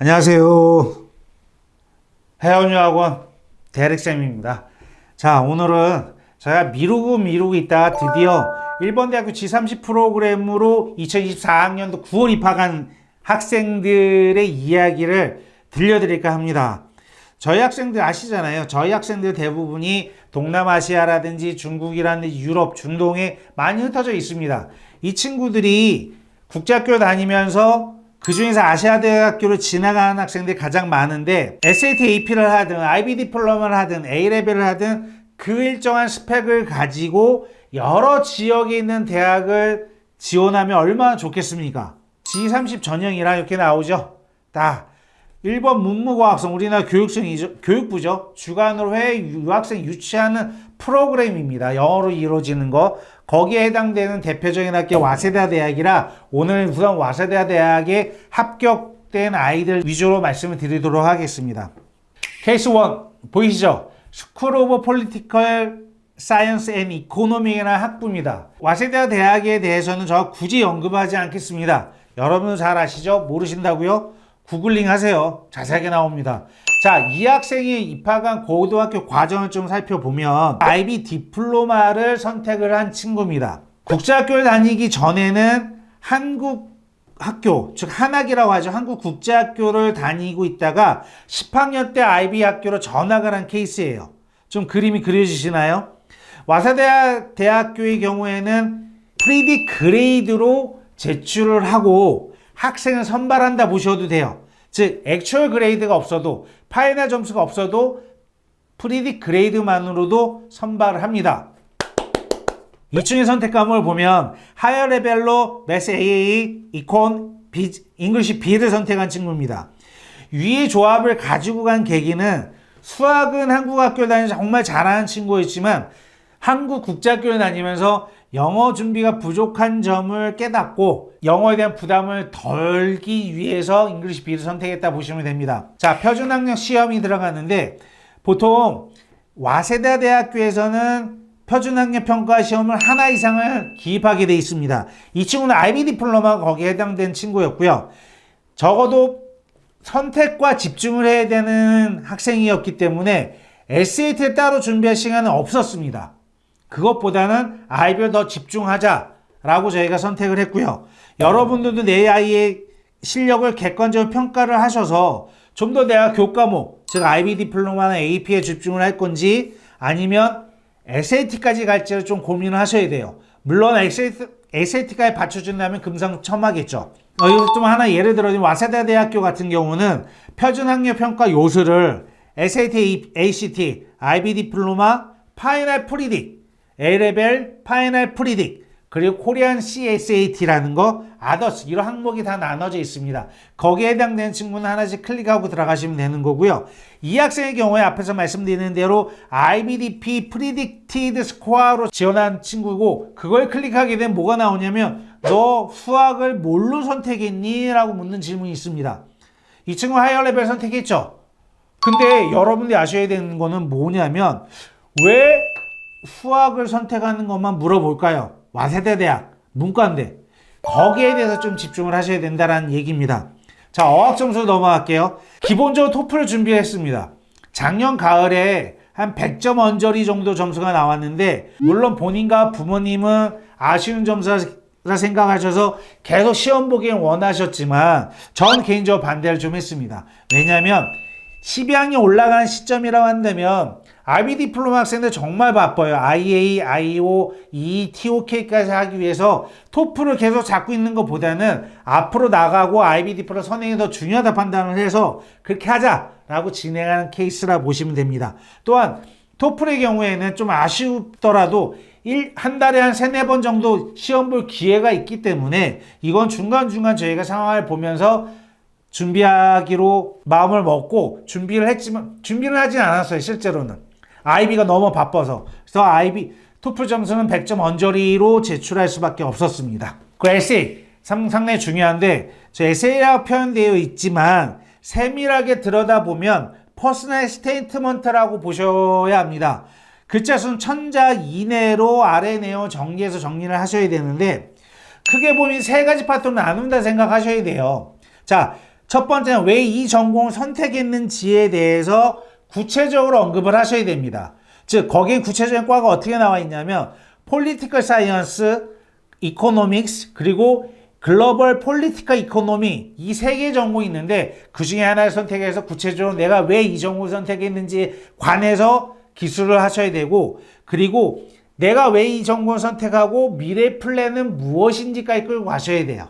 안녕하세요. 해원유학원 대렉쌤입니다. 자, 오늘은 제가 미루고 미루고 있다가 드디어 일본 대학교 G30 프로그램으로 2024학년도 9월 입학한 학생들의 이야기를 들려드릴까 합니다. 저희 학생들 아시잖아요. 저희 학생들 대부분이 동남아시아라든지 중국이라든지 유럽, 중동에 많이 흩어져 있습니다. 이 친구들이 국제학교 다니면서 그 중에서 아시아 대학교를 지나가는 학생들이 가장 많은데 SAT, AP를 하든 IB 디플로마를 하든 A 레벨을 하든 그 일정한 스펙을 가지고 여러 지역에 있는 대학을 지원하면 얼마나 좋겠습니까? G30 전형이라 이렇게 나오죠. 다 1번 문무과학성 우리나라 교육청이죠, 교육부죠. 주관으로 해외 유학생 유치하는 프로그램입니다. 영어로 이루어지는 거. 거기에 해당되는 대표적인 학교 와세다 대학이라 오늘 우선 와세다 대학에 합격된 아이들 위주로 말씀을 드리도록 하겠습니다. 케이스 1 보이시죠? 스쿨 오브 폴리티컬 사이언스 앤 이코노미라는 학부입니다. 와세다 대학에 대해서는 저 굳이 언급하지 않겠습니다. 여러분 잘 아시죠? 모르신다고요? 구글링 하세요. 자세하게 나옵니다. 자, 이 학생이 입학한 고등학교 과정을 좀 살펴보면 IB 디플로마를 선택을 한 친구입니다. 국제학교를 다니기 전에는 한국 학교, 즉 한학이라고 하죠. 한국 국제학교를 다니고 있다가 10학년 때 IB 학교로 전학을 한 케이스예요. 좀 그림이 그려지시나요? 와사대 대학교의 경우에는 프리디 그레이드로 제출을 하고 학생을 선발한다 보셔도 돼요. 즉 액츄얼 그레이드가 없어도 파이널 점수가 없어도 프리디 그레이드만으로도 선발을 합니다. 2층의 선택 과목을 보면 하이어 레벨로 매스 AA, 이콘, 비, 잉글리시 B를 선택한 친구입니다. 위의 조합을 가지고 간 계기는 수학은 한국 학교 다니면서 정말 잘하는 친구였지만 한국 국제학교를 다니면서 영어 준비가 부족한 점을 깨닫고 영어에 대한 부담을 덜기 위해서 잉글리시 B를 선택했다 보시면 됩니다. 자, 표준 학력 시험이 들어가는데 보통 와세다 대학교에서는 표준 학력 평가 시험을 하나 이상을 기입하게 돼 있습니다. 이 친구는 IB 디플로마 거기에 해당된 친구였고요. 적어도 선택과 집중을 해야 되는 학생이었기 때문에 SAT에 따로 준비할 시간은 없었습니다. 그것보다는 아이별 더 집중하자라고 저희가 선택을 했고요. 여러분들도 내 아이의 실력을 객관적으로 평가를 하셔서 좀 더 내가 교과목, 즉 IB 디플로마나 AP에 집중을 할 건지 아니면 SAT까지 갈지를 좀 고민을 하셔야 돼요. 물론 SAT, SAT까지 받쳐준다면 금상첨화겠죠. 어, 이거 좀 하나 예를 들어 와세다 대학교 같은 경우는 표준학력 평가 요소를 SAT, ACT, IB 디플로마, 파이널 프리딕, A레벨, 파이널 프리딕, 그리고 코리안 CSAT라는 거, 아더스 이런 항목이 다 나눠져 있습니다. 거기에 해당되는 친구는 하나씩 클릭하고 들어가시면 되는 거고요. 이 학생의 경우에 앞에서 말씀드리는 대로 IBDP Predicted Score로 지원한 친구고 그걸 클릭하게 되면 뭐가 나오냐면 너 수학을 뭘로 선택했니? 라고 묻는 질문이 있습니다. 이 친구 하이어 레벨 선택했죠? 근데 여러분들이 아셔야 되는 거는 뭐냐면 왜 수학을 선택하는 것만 물어볼까요? 와세대 대학, 문과인데 거기에 대해서 좀 집중을 하셔야 된다는 얘기입니다. 자, 어학 점수 넘어갈게요. 기본적으로 토플을 준비했습니다. 작년 가을에 한 100점 언저리 정도 점수가 나왔는데 물론 본인과 부모님은 아쉬운 점수라 생각하셔서 계속 시험 보기 원하셨지만 전 개인적으로 반대를 좀 했습니다. 왜냐하면 12학년 올라가는 시점이라고 한다면 IB 디플로마 학생들 정말 바빠요. IA, IO, E, TOK까지 하기 위해서 토플을 계속 잡고 있는 것보다는 앞으로 나가고 IB 디플로마 선행이 더 중요하다 판단을 해서 그렇게 하자라고 진행하는 케이스라 보시면 됩니다. 또한 토플의 경우에는 좀 아쉽더라도 일, 한 달에 한 세네 번 정도 시험 볼 기회가 있기 때문에 이건 중간중간 저희가 상황을 보면서 준비하기로 마음을 먹고 준비를 했지만 준비를 하진 않았어요 실제로는 아이비가 너무 바빠서. 그래서 아이비 토플 점수는 100점 언저리로 제출할 수밖에 없었습니다. 그 에세이 상당히 중요한데 저 에세이라고 표현되어 있지만 세밀하게 들여다보면 퍼스널 스테이트먼트라고 보셔야 합니다. 글자 수는 천자 이내로 아래 내용 정리해서 정리를 하셔야 되는데 크게 보면 세 가지 파트로 나눈다 생각하셔야 돼요. 자 첫 번째는 왜 이 전공을 선택했는지에 대해서 구체적으로 언급을 하셔야 됩니다. 즉, 거기에 구체적인 과가 어떻게 나와 있냐면, 폴리티컬 사이언스, 이코노믹스, 그리고 글로벌 폴리티컬 이코노미 이 세 개 전공이 있는데 그 중에 하나를 선택해서 구체적으로 내가 왜 이 전공을 선택했는지 관해서 기술을 하셔야 되고 그리고 내가 왜 이 전공을 선택하고 미래 플랜은 무엇인지까지 끌고 가셔야 돼요.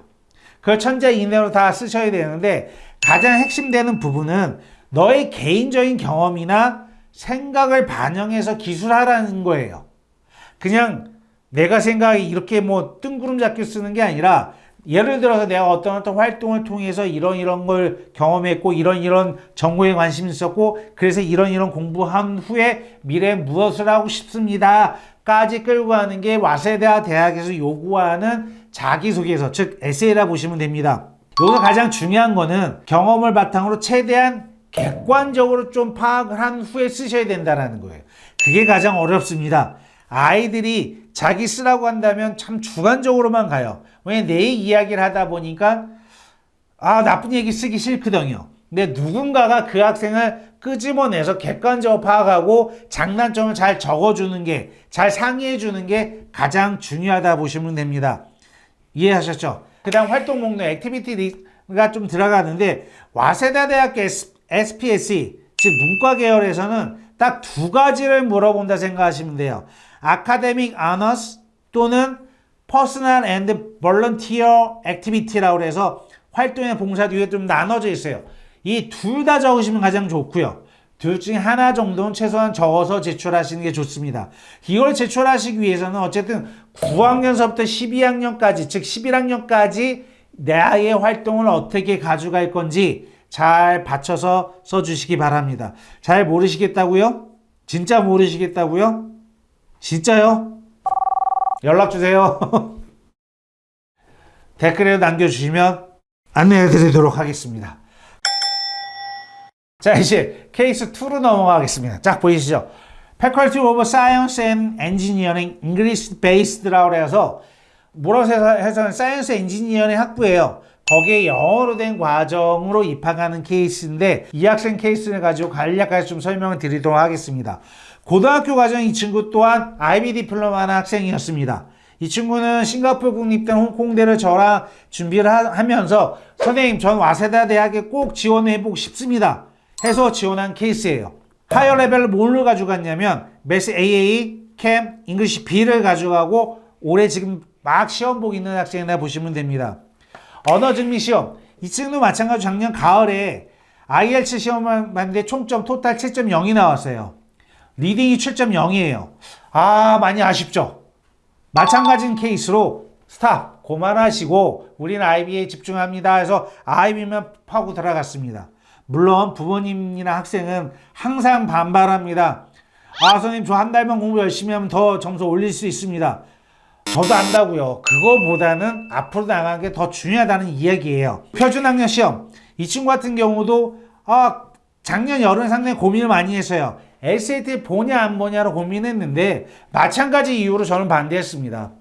그걸 천재 이내로 다 쓰셔야 되는데 가장 핵심되는 부분은 너의 개인적인 경험이나 생각을 반영해서 기술하라는 거예요. 그냥 내가 생각이 이렇게 뭐 뜬구름 잡기 쓰는 게 아니라 예를 들어서 내가 어떤 어떤 활동을 통해서 이런 이런 걸 경험했고 이런 이런 정보에 관심이 있었고 그래서 이런 이런 공부한 후에 미래에 무엇을 하고 싶습니다. 까지 끌고 가는 게 와세다 대학에서 요구하는 자기소개서 즉 에세이라 보시면 됩니다. 여기서 가장 중요한 거는 경험을 바탕으로 최대한 객관적으로 좀 파악을 한 후에 쓰셔야 된다는 거예요. 그게 가장 어렵습니다. 아이들이 자기 쓰라고 한다면 참 주관적으로만 가요. 왜 내 이야기를 하다 보니까 아 나쁜 얘기 쓰기 싫거든요. 근데 누군가가 그 학생을 끄집어내서 객관적으로 파악하고 장단점을 잘 적어주는 게, 잘 상의해주는 게 가장 중요하다 보시면 됩니다. 이해하셨죠? 그 다음 활동 목록 액티비티가 좀 들어가는데, 와세다 대학교 SPSE, 즉 문과 계열에서는 딱 두 가지를 물어본다 생각하시면 돼요. 아카데믹 아너스 또는 퍼스널 앤드 벌런티어 액티비티라고 해서 활동의 봉사 뒤에 좀 나눠져 있어요. 이 둘 다 적으시면 가장 좋고요. 둘 중에 하나 정도는 최소한 적어서 제출하시는 게 좋습니다. 이걸 제출하시기 위해서는 어쨌든 9학년서부터 12학년까지, 즉 11학년까지 나의 활동을 어떻게 가져갈 건지 잘 받쳐서 써주시기 바랍니다. 잘 모르시겠다고요? 진짜 모르시겠다고요? 진짜요? 연락 주세요. 댓글에 남겨주시면 안내해 드리도록 하겠습니다. 자, 이제 케이스 2로 넘어가겠습니다. 쫙 보이시죠? Faculty of Science and Engineering English Based라고 해서 뭐라고 해서 사이언스 엔지니어링 학부예요. 거기에 영어로 된 과정으로 입학하는 케이스인데 이 학생 케이스를 가지고 간략하게 좀 설명을 드리도록 하겠습니다. 고등학교 과정 이 친구 또한 IB 디플로마 하는 학생이었습니다. 이 친구는 싱가포르 국립대 홍콩대를 저랑 준비를 하, 면서 선생님 전 와세다 대학에 꼭 지원해보고 싶습니다. 해서 지원한 케이스예요. 하이어 레벨을 뭘로 가져갔냐면 매스 AA, 캠, 잉글리시 B를 가져가고 올해 지금 막 시험 보고 있는 학생이나 보시면 됩니다. 언어 증미 시험. 이 친구도 마찬가지로 작년 가을에 IELTS 시험을 봤는데 총점 토탈 7.0이 나왔어요. 리딩이 7.0이에요. 아, 많이 아쉽죠? 마찬가지인 케이스로 스탑, 그만하시고 우리는 IB에 집중합니다 해서 IB만 파고 들어갔습니다. 물론 부모님이나 학생은 항상 반발합니다. 아, 선생님 저 한 달만 공부 열심히 하면 더 점수 올릴 수 있습니다. 저도 안다고요. 그거보다는 앞으로 나가는 게 더 중요하다는 이야기예요. 표준학년 시험. 이 친구 같은 경우도 아, 작년 여름에 상당히 고민을 많이 했어요. SAT 보냐 안 보냐로 고민했는데 마찬가지 이유로 저는 반대했습니다.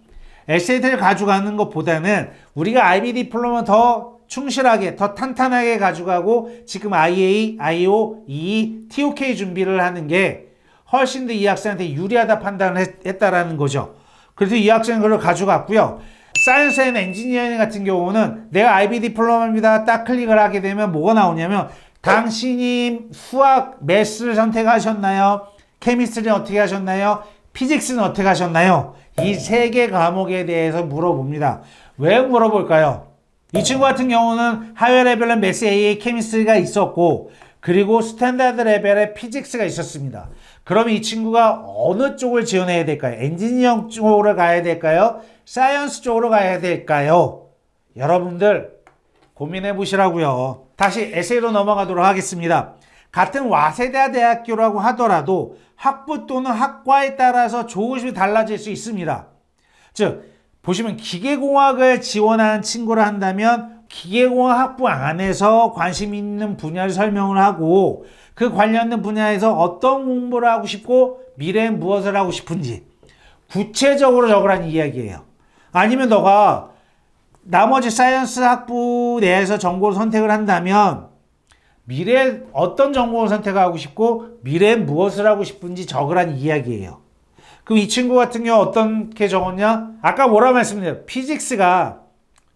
SAT를 가져가는 것보다는 우리가 IB 디플로마 더 충실하게 더 탄탄하게 가져가고 지금 IA, IO, EE, TOK 준비를 하는 게 훨씬 더 이 학생한테 유리하다 판단을 했, 했다라는 거죠. 그래서 이 학생은 그걸 가져갔고요. 사이언스 앤 엔지니어링 같은 경우는 내가 IB 디플로마입니다. 딱 클릭을 하게 되면 뭐가 나오냐면 당신이 수학, 매스를 선택하셨나요? 케미스트리는 어떻게 하셨나요? 피직스는 어떻게 하셨나요? 이 세 개 과목에 대해서 물어봅니다. 왜 물어볼까요? 이 친구 같은 경우는 하위 레벨은 매스 AA 케미스트리가 있었고 그리고 스탠다드 레벨의 피직스가 있었습니다. 그럼 이 친구가 어느 쪽을 지원해야 될까요? 엔지니어 쪽으로 가야 될까요? 사이언스 쪽으로 가야 될까요? 여러분들 고민해 보시라고요. 다시 에세이로 넘어가도록 하겠습니다. 같은 와세다 대학교라고 하더라도 학부 또는 학과에 따라서 조금씩 달라질 수 있습니다. 즉 보시면 기계공학을 지원하는 친구를 한다면 기계공학 학부 안에서 관심 있는 분야를 설명을 하고 그 관련된 분야에서 어떤 공부를 하고 싶고 미래에 무엇을 하고 싶은지 구체적으로 적으라는 이야기예요. 아니면 너가 나머지 사이언스 학부 내에서 전공을 선택을 한다면 미래에 어떤 전공을 선택하고 싶고 미래에 무엇을 하고 싶은지 적으란 이야기예요. 그럼 이 친구 같은 경우 어떻게 적었냐? 아까 뭐라 말씀드렸어요? 피직스가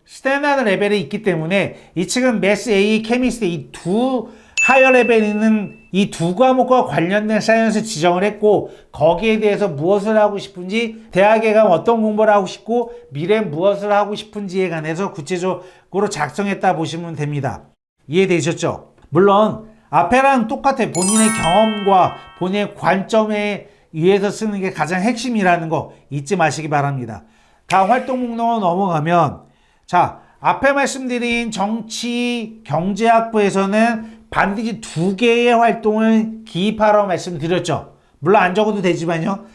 스탠다드 레벨에 있기 때문에 이 측은 매스 A, 케미스트 이 두 하이어 레벨에 있는 이 두 과목과 관련된 사이언스 지정을 했고 거기에 대해서 무엇을 하고 싶은지 대학에 가면 어떤 공부를 하고 싶고 미래에 무엇을 하고 싶은지에 관해서 구체적으로 작성했다 보시면 됩니다. 이해되셨죠? 물론 앞에랑 똑같아 본인의 경험과 본인의 관점에 의해서 쓰는 게 가장 핵심이라는 거 잊지 마시기 바랍니다. 다음 활동 목록으로 넘어가면 자 앞에 말씀드린 정치 경제학부에서는 반드시 두 개의 활동을 기입하라고 말씀드렸죠. 물론 안 적어도 되지만요.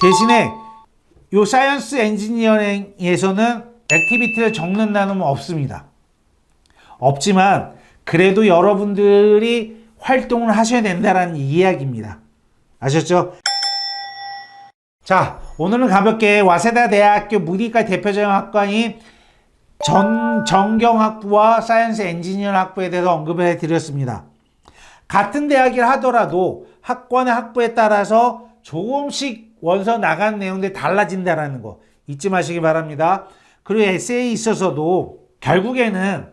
대신에 요 사이언스 엔지니어링에서는 액티비티를 적는 나눔은 없습니다. 없지만 그래도 여러분들이 활동을 하셔야 된다는 이야기입니다. 아셨죠? 자, 오늘은 가볍게 와세다 대학교 무디과 대표적인 학과인 전 정경학부와 사이언스 엔지니어 학부에 대해서 언급을 해드렸습니다. 같은 대학이라 하더라도 학과나 학부에 따라서 조금씩 원서 나간 내용들이 달라진다라는 거 잊지 마시기 바랍니다. 그리고 에세이에 있어서도 결국에는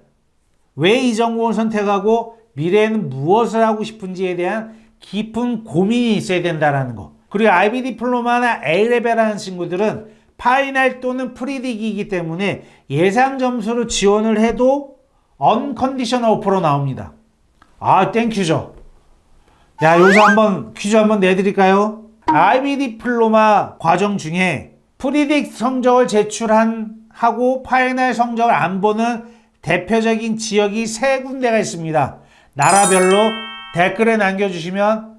왜 이 전공을 선택하고 미래에는 무엇을 하고 싶은지에 대한 깊은 고민이 있어야 된다라는 거. 그리고 IB 디플로마나 A레벨 하는 친구들은 파이널 또는 프리딕이기 때문에 예상 점수로 지원을 해도 언컨디셔널 오퍼로 나옵니다. 아, 땡큐죠. 야, 여기서 한번 퀴즈 한번 내드릴까요? IB 디플로마 과정 중에 프리딕 성적을 제출한 하고 파이널 성적을 안 보는 대표적인 지역이 세 군데가 있습니다. 나라별로 댓글에 남겨주시면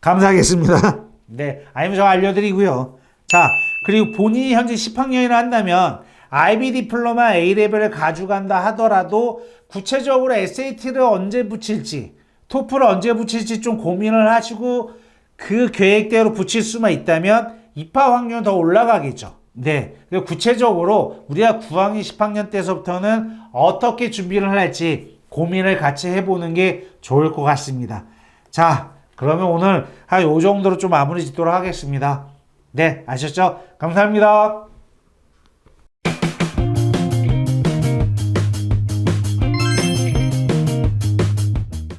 감사하겠습니다. 네, 제가 알려드리고요. 자, 그리고 본인이 현재 10학년이라 한다면 IB 디플로마 A레벨을 가져간다 하더라도 구체적으로 SAT를 언제 붙일지, 토플을 언제 붙일지 좀 고민을 하시고 그 계획대로 붙일 수만 있다면 입학 확률은 더 올라가겠죠. 네. 구체적으로 우리가 9학년, 10학년 때서부터는 어떻게 준비를 할지 고민을 같이 해보는 게 좋을 것 같습니다. 자, 그러면 오늘 한 요 정도로 좀 마무리 짓도록 하겠습니다. 네, 아셨죠? 감사합니다.